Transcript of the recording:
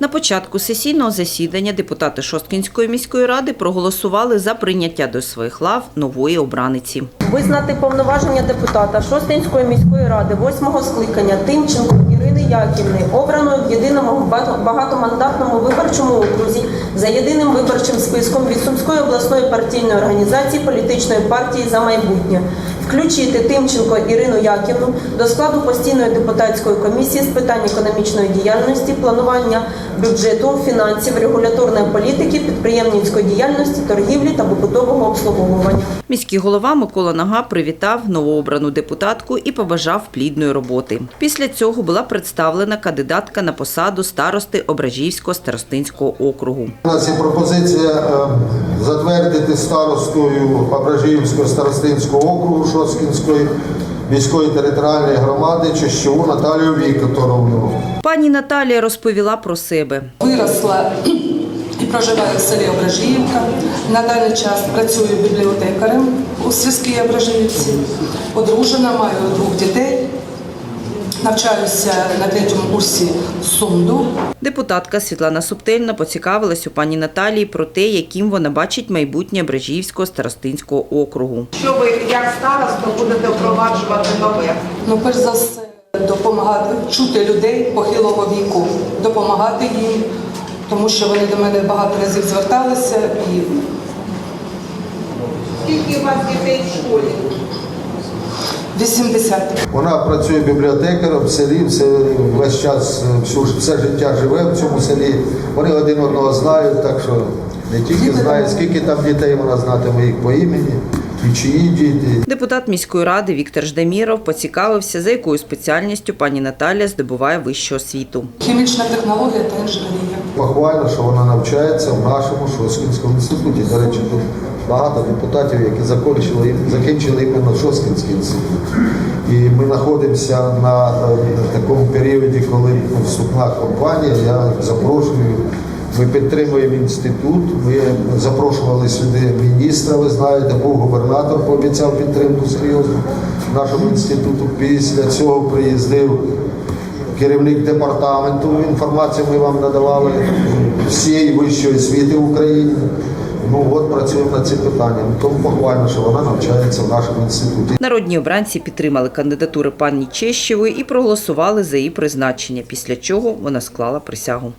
На початку сесійного засідання депутати Шосткінської міської ради проголосували за прийняття до своїх лав нової обраниці. Визнати повноваження депутата Шостинської міської ради восьмого скликання Тимченко Ірини Яківни, обраною в єдиному багатомандатному виборчому окрузі за єдиним виборчим списком від Сумської обласної партійної організації політичної партії за майбутнє. Включити Тимченко Ірину Яківну до складу постійної депутатської комісії з питань економічної діяльності, планування бюджету, фінансів, регуляторної політики, підприємницької діяльності, торгівлі та побутового обслуговування. Міський голова Микола Нага привітав новообрану депутатку і побажав плідної роботи. Після цього була представлена кандидатка на посаду старости Ображівського старостинського округу. У нас є пропозиція е, затвердити старостою Ображіївського старостинського округу Шоскінської міської територіальної громади Чищову Наталію Вікторовну. Пані Наталія розповіла про себе. Виросла і проживаю в селі Ображіївка. На даний час працюю бібліотекарем у сільській Ображіївці. Одружена, маю двох дітей. Навчаюся на третьому курсі СУМДу. Депутатка Світлана Субтельна поцікавилась у пані Наталії про те, яким вона бачить майбутнє Брежівського старостинського округу. Що ви як староста будете впроваджувати нове? Ну, перш за все, допомагати чути людей похилого віку, допомагати їм, тому що вони до мене багато разів зверталися і Скільки у вас дітей в школі? 80. Вона працює бібліотекарем в селі, все, весь час, е, всю, все життя живе в цьому селі. Вони один одного знають, так що не тільки знає, скільки там дітей вона знатиме їх по імені, і чиї діти. Депутат міської ради Віктор Ждаміров поцікавився, за якою спеціальністю пані Наталія здобуває вищу освіту. Хімічна технологія та інженерія. Похвально, що вона навчається в нашому Шоскінському інституті. До речі, тут багато депутатів, які закінчили, закінчили іменно Шоскінський інститут. Ми знаходимося на е, такому періоді, коли вступна кампанія. Я запрошую. Ми підтримуємо інститут. Ми запрошували сюди міністра. Ви знаєте, був губернатор, пообіцяв підтримку серйозну нашому інституту. Після цього приїздив керівник департаменту. Інформацію ми вам надавали всієї вищої освіти в Україні. Ну от працюємо над цим питанням. Тому похвально, що вона навчається в нашому інституті. Народні обранці підтримали кандидатури пані Чещевої і проголосували за її призначення, після чого вона склала присягу.